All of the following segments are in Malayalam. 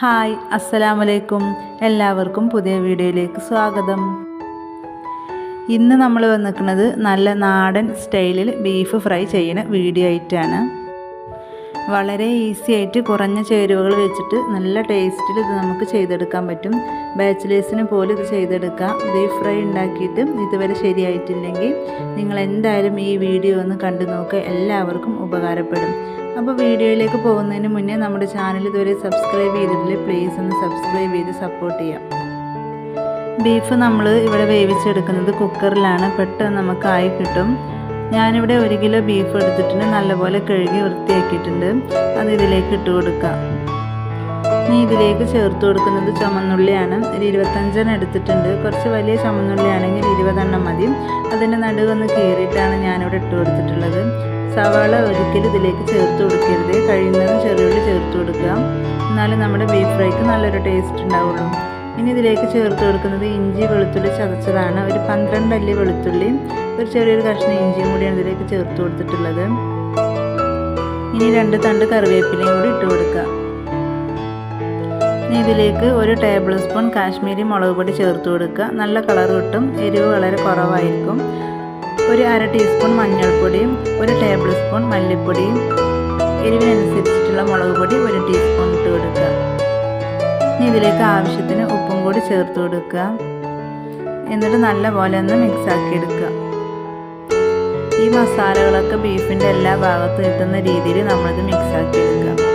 ഹായ് അസ്സലാമലൈക്കും. എല്ലാവർക്കും പുതിയ വീഡിയോയിലേക്ക് സ്വാഗതം. ഇന്ന് നമ്മൾ വന്നിരിക്കുന്നത് നല്ല നാടൻ സ്റ്റൈലിൽ ബീഫ് ഫ്രൈ ചെയ്യുന്ന വീഡിയോ ആയിട്ടാണ്. വളരെ ഈസി ആയിട്ട് കുറഞ്ഞ ചേരുവകൾ വെച്ചിട്ട് നല്ല ടേസ്റ്റിൽ ഇത് നമുക്ക് ചെയ്തെടുക്കാൻ പറ്റും. ബാച്ചിലേഴ്സിന് പോലും ഇത് ചെയ്തെടുക്കാം. ബീഫ് ഫ്രൈ ഉണ്ടാക്കിയിട്ട് ഇതുവരെ ശരിയായിട്ടില്ലെങ്കിൽ നിങ്ങൾ എന്തായാലും ഈ വീഡിയോ ഒന്ന് കണ്ടു നോക്കുക എല്ലാവർക്കും ഉപകാരപ്പെടും. അപ്പോൾ വീഡിയോയിലേക്ക് പോകുന്നതിന് മുന്നേ നമ്മുടെ ചാനൽ ഇതുവരെ സബ്സ്ക്രൈബ് ചെയ്തിട്ടില്ലേ പ്ലീസ് ഒന്ന് സബ്സ്ക്രൈബ് ചെയ്ത് സപ്പോർട്ട് ചെയ്യാം. ബീഫ് നമ്മൾ ഇവിടെ വേവിച്ചെടുക്കുന്നത് കുക്കറിലാണ് പെട്ടെന്ന് നമുക്കായി കിട്ടും. ഞാനിവിടെ ഒരു കിലോ ബീഫ് എടുത്തിട്ടുണ്ട് നല്ലപോലെ കഴുകി വൃത്തിയാക്കിയിട്ടുണ്ട്. അത് ഇതിലേക്ക് ഇട്ട് കൊടുക്കാം. ഇനി ഇതിലേക്ക് ചേർത്ത് കൊടുക്കുന്നത് ചുമന്നുള്ളിയാണ്. ഒരു ഇരുപത്തഞ്ചെണ്ണം എടുത്തിട്ടുണ്ട്. കുറച്ച് വലിയ ചുമന്നുള്ളിയാണെങ്കിൽ ഇരുപതെണ്ണം മതി. അതിന്റെ നടുവൊന്ന് കീറിയിട്ടാണ് ഞാനിവിടെ ഇട്ട് കൊടുത്തിട്ടുള്ളത്. സവാള ഒരിക്കലും ഇതിലേക്ക് ചേർത്ത് കൊടുക്കരുത്. കഴിയുന്നതും ചെറിയുള്ളി ചേർത്ത് കൊടുക്കുക. എന്നാലും നമ്മുടെ ബീഫ് ഫ്രൈക്ക് നല്ലൊരു ടേസ്റ്റ് ഉണ്ടാവുള്ളൂ. ഇനി ഇതിലേക്ക് ചേർത്ത് കൊടുക്കുന്നത് ഇഞ്ചി വെളുത്തുള്ളി ചതച്ചതാണ്. ഒരു പന്ത്രണ്ട് അല്ലി വെളുത്തുള്ളിയും ഒരു ചെറിയൊരു കഷ്ണം ഇഞ്ചിയും കൂടിയാണ് ഇതിലേക്ക് ചേർത്ത് കൊടുത്തിട്ടുള്ളത്. ഇനി രണ്ട് തണ്ട് കറിവേപ്പിലയും കൂടി ഇട്ട് കൊടുക്കുക. ഇനി ഇതിലേക്ക് ഒരു ടേബിൾ സ്പൂൺ കാശ്മീരി മുളക് പൊടി ചേർത്ത് കൊടുക്കുക. നല്ല കളർ കിട്ടും. എരിവ് വളരെ കുറവായിരിക്കും. ഒരു അര ടീസ്പൂൺ മഞ്ഞൾപ്പൊടിയും ഒരു ടേബിൾ സ്പൂൺ മല്ലിപ്പൊടിയും എരിവിനനുസരിച്ചിട്ടുള്ള മുളക് പൊടി ഒരു ടീസ്പൂൺ ഇട്ട് കൊടുക്കുക. ഇനി ഇതിലേക്ക് ആവശ്യത്തിന് ഉപ്പും കൂടി ചേർത്ത് കൊടുക്കുക. എന്നിട്ട് നല്ല പോലെ ഒന്ന് മിക്സ് ആക്കി എടുക്കുക. ഈ മസാലകളൊക്കെ ബീഫിന്റെ എല്ലാ ഭാഗത്തും എത്തുന്ന രീതിയിൽ നമ്മളിത് മിക്സ് ആക്കി എടുക്കുക.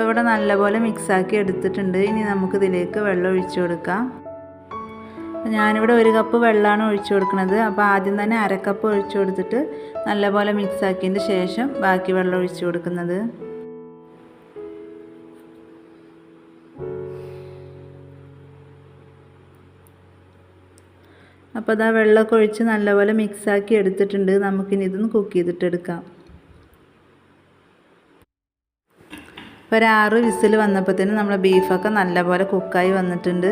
അപ്പോൾ ഇവിടെ നല്ലപോലെ മിക്സാക്കി എടുത്തിട്ടുണ്ട്. ഇനി നമുക്കിതിലേക്ക് വെള്ളം ഒഴിച്ചു കൊടുക്കാം. ഞാനിവിടെ ഒരു കപ്പ് വെള്ളമാണ് ഒഴിച്ചു കൊടുക്കുന്നത്. അപ്പോൾ ആദ്യം തന്നെ അരക്കപ്പ് ഒഴിച്ചു കൊടുത്തിട്ട് നല്ലപോലെ മിക്സാക്കിയതിന് ശേഷം ബാക്കി വെള്ളം ഒഴിച്ചു കൊടുക്കുന്നത്. അപ്പോൾ അതാ വെള്ളമൊക്കെ ഒഴിച്ച് നല്ലപോലെ മിക്സാക്കി എടുത്തിട്ടുണ്ട്. നമുക്കിനി ഇതൊന്ന് കുക്ക് ചെയ്തിട്ടെടുക്കാം. ഒരു ആറ് വിസിൽ വന്നപ്പോഴത്തേനും നമ്മുടെ ബീഫൊക്കെ നല്ലപോലെ കുക്കായി വന്നിട്ടുണ്ട്.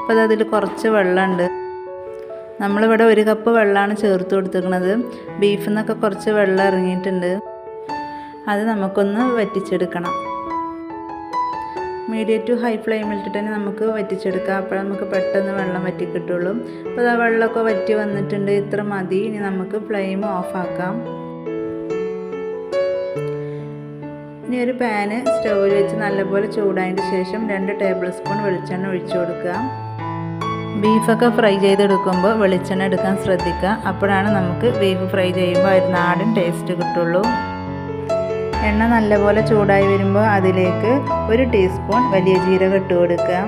അപ്പോൾ അതിൽ കുറച്ച് വെള്ളമുണ്ട്. നമ്മളിവിടെ ഒരു കപ്പ് വെള്ളമാണ് ചേർത്ത് കൊടുത്തിരിക്കുന്നത്. ബീഫിൽ നിന്നൊക്കെ കുറച്ച് വെള്ളം ഇറങ്ങിയിട്ടുണ്ട്. അത് നമുക്കൊന്ന് വറ്റിച്ചെടുക്കണം. മീഡിയം ടു ഹൈ ഫ്ലെയിമിലിട്ടിട്ട് തന്നെ നമുക്ക് വറ്റിച്ചെടുക്കാം. അപ്പോൾ നമുക്ക് പെട്ടെന്ന് വെള്ളം വറ്റി കിട്ടുള്ളൂ. അപ്പോൾ ആ വെള്ളമൊക്കെ വറ്റി വന്നിട്ടുണ്ട്. ഇത്ര മതി. ഇനി നമുക്ക് ഫ്ലെയിം ഓഫാക്കാം. ഇനി ഒരു പാന് സ്റ്റൗവിൽ വെച്ച് നല്ലപോലെ ചൂടായതിന് ശേഷം രണ്ട് ടേബിൾ സ്പൂൺ വെളിച്ചെണ്ണ ഒഴിച്ചു കൊടുക്കുക. ബീഫൊക്കെ ഫ്രൈ ചെയ്തെടുക്കുമ്പോൾ വെളിച്ചെണ്ണ എടുക്കാൻ ശ്രദ്ധിക്കുക. അപ്പോഴാണ് നമുക്ക് ബീഫ് ഫ്രൈ ചെയ്യുമ്പോൾ ഒരു നാടൻ ടേസ്റ്റ് കിട്ടുള്ളൂ. എണ്ണ നല്ലപോലെ ചൂടായി വരുമ്പോൾ അതിലേക്ക് ഒരു ടീസ്പൂൺ വലിയ ജീരകം ഇട്ട് കൊടുക്കുക.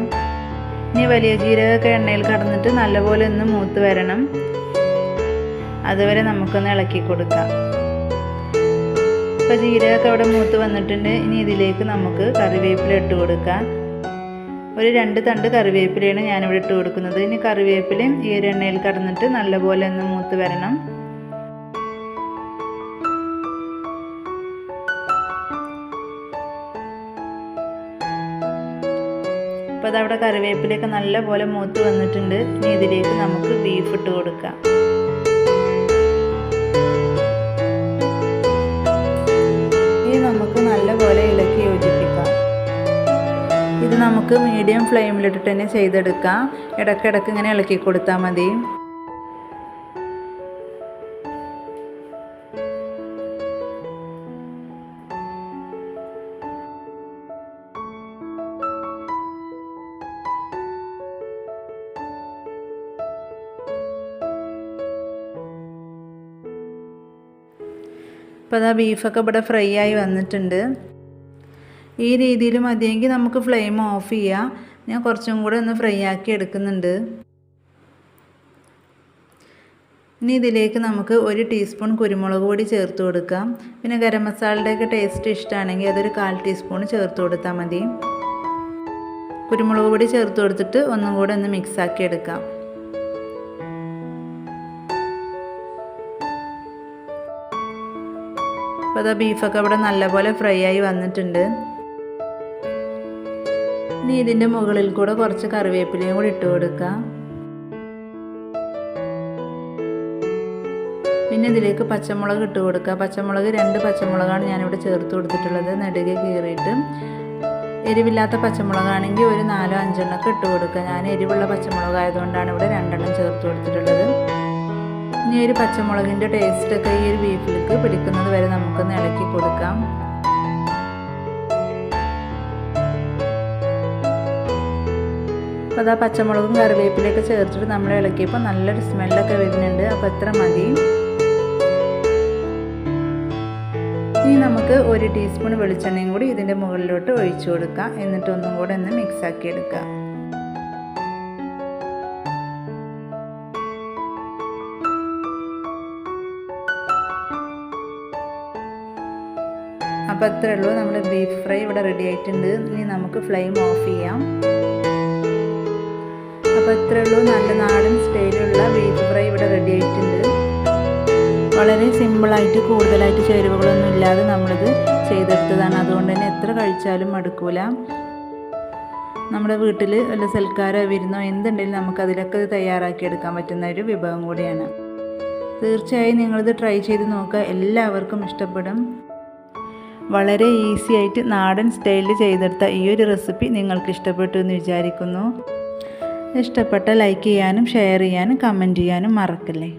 ഇനി വലിയ ജീരകമൊക്കെ എണ്ണയിൽ കടന്നിട്ട് നല്ലപോലെ ഒന്ന് മൂത്ത് വരണം. അതുവരെ നമുക്കൊന്ന് ഇളക്കി കൊടുക്കാം. ഇപ്പോൾ ജീരകമൊക്കെ അവിടെ മൂത്ത് വന്നിട്ടുണ്ട്. ഇനി ഇതിലേക്ക് നമുക്ക് കറിവേപ്പില ഇട്ട് കൊടുക്കാം. ഒരു രണ്ട് തണ്ട് കറിവേപ്പിലയാണ് ഞാനിവിടെ ഇട്ട് കൊടുക്കുന്നത്. ഇനി കറിവേപ്പിലയും ഈ ഒരു എണ്ണയിൽ കടന്നിട്ട് നല്ലപോലെ ഒന്ന് മൂത്ത് വരണം. അപ്പോൾ അതവിടെ കറിവേപ്പിലയൊക്കെ നല്ലപോലെ മൂത്ത് വന്നിട്ടുണ്ട്. ഇനി ഇതിലേക്ക് നമുക്ക് ബീഫ് ഇട്ട് കൊടുക്കാം. നമുക്ക് നല്ലപോലെ ഇളക്കി യോജിപ്പിക്കാം. ഇത് നമുക്ക് മീഡിയം ഫ്ലെയിമിലിട്ടിട്ട് തന്നെ ചെയ്തെടുക്കാം. ഇടയ്ക്കിടയ്ക്ക് ഇങ്ങനെ ഇളക്കി കൊടുത്താൽ മതി. ഇപ്പോൾ അതാ ബീഫൊക്കെ ഇവിടെ ഫ്രൈ ആയി വന്നിട്ടുണ്ട്. ഈ രീതിയിൽ മതിയെങ്കിൽ നമുക്ക് ഫ്ലെയിം ഓഫ് ചെയ്യാം. ഞാൻ കുറച്ചും കൂടെ ഒന്ന് ഫ്രൈ ആക്കി എടുക്കുന്നുണ്ട്. ഇനി ഇതിലേക്ക് നമുക്ക് ഒരു ടീസ്പൂൺ കുരുമുളക് പൊടി ചേർത്ത് കൊടുക്കാം. പിന്നെ ഗരം മസാലയുടെയൊക്കെ ടേസ്റ്റ് ഇഷ്ടമാണെങ്കിൽ അതൊരു കാൽ ടീസ്പൂൺ ചേർത്ത് കൊടുത്താൽ മതി. കുരുമുളക് പൊടി ചേർത്ത് കൊടുത്തിട്ട് ഒന്നും കൂടെ ഒന്ന് മിക്സാക്കി എടുക്കാം. അപ്പോൾ അതാ ബീഫൊക്കെ ഇവിടെ നല്ലപോലെ ഫ്രൈ ആയി വന്നിട്ടുണ്ട്. ഇനി ഇതിന്റെ മുകളിൽ കൂടെ കുറച്ച് കറിവേപ്പിലയും കൂടി ഇട്ട് കൊടുക്കാം. പിന്നെ ഇതിലേക്ക് പച്ചമുളക് ഇട്ട് കൊടുക്കുക പച്ചമുളക് രണ്ട് പച്ചമുളകാണ് ഞാനിവിടെ ചേർത്ത് കൊടുത്തിട്ടുള്ളത്. നെടുകെ കീറിയിട്ട്. എരിവില്ലാത്ത പച്ചമുളകാണെങ്കിൽ ഒരു നാലോ അഞ്ചെണ്ണമൊക്കെ ഇട്ട് കൊടുക്കുക ഞാൻ എരിവുള്ള പച്ചമുളകായതുകൊണ്ടാണ് ഇവിടെ രണ്ടെണ്ണം ചേർത്ത് കൊടുത്തിട്ടുള്ളത്. ഇനി ഒരു പച്ചമുളകിന്റെ ടേസ്റ്റൊക്കെ ഈ ഒരു ബീഫിലേക്ക് പിടിക്കുന്നത് വരെ നമുക്കൊന്ന് ഇളക്കി കൊടുക്കാം. അപ്പോൾ അതാ പച്ചമുളകും കറിവേപ്പിലൊക്കെ ചേർത്തിട്ട് നമ്മൾ ഇളക്കിയപ്പോൾ നല്ലൊരു സ്മെല്ലൊക്കെ വരുന്നുണ്ട്. അപ്പോൾ എത്ര മതി. ഇനി നമുക്ക് ഒരു ടീസ്പൂൺ വെളിച്ചെണ്ണയും കൂടി ഇതിന്റെ മുകളിലോട്ട് ഒഴിച്ചു കൊടുക്കാം. എന്നിട്ടൊന്നും കൂടെ ഒന്ന് മിക്സാക്കി എടുക്കാം. അപ്പോൾ അത്രേ ഉള്ളൂ. നമ്മുടെ ബീഫ് ഫ്രൈ ഇവിടെ റെഡി ആയിട്ടുണ്ട്. ഇനി നമുക്ക് ഫ്ലെയിം ഓഫ് ചെയ്യാം. അപ്പോൾ അത്രേ ഉള്ളൂ. നല്ല നാടൻ സ്റ്റൈലുള്ള ബീഫ് ഫ്രൈ ഇവിടെ റെഡി ആയിട്ടുണ്ട്. വളരെ സിമ്പിളായിട്ട് കൂടുതലായിട്ട് ചേരുവകളൊന്നും ഇല്ലാതെ നമ്മളിത് ചെയ്തെടുത്തതാണ്. അതുകൊണ്ട് തന്നെ എത്ര കഴിച്ചാലും മടുക്കൂല. നമ്മുടെ വീട്ടിൽ വല്ല സൽക്കാരോ വിരുന്നോ എന്തുണ്ടെങ്കിലും നമുക്കതിലൊക്കെ ഇത് തയ്യാറാക്കി എടുക്കാൻ പറ്റുന്ന ഒരു വിഭവം കൂടിയാണ്. തീർച്ചയായും നിങ്ങളിത് ട്രൈ ചെയ്ത് നോക്കുക. എല്ലാവർക്കും ഇഷ്ടപ്പെടും. വളരെ ഈസി ആയിട്ട് നാടൻ സ്റ്റൈലിൽ ചെയ്തെടുത്ത ഈ ഒരു റെസിപ്പി നിങ്ങൾക്ക് ഇഷ്ടപ്പെട്ടു എന്ന് വിചാരിക്കുന്നു. ഇഷ്ടപ്പെട്ട ലൈക്ക് ചെയ്യാനും ഷെയർ ചെയ്യാനും കമന്റ് ചെയ്യാനും മറക്കല്ലേ?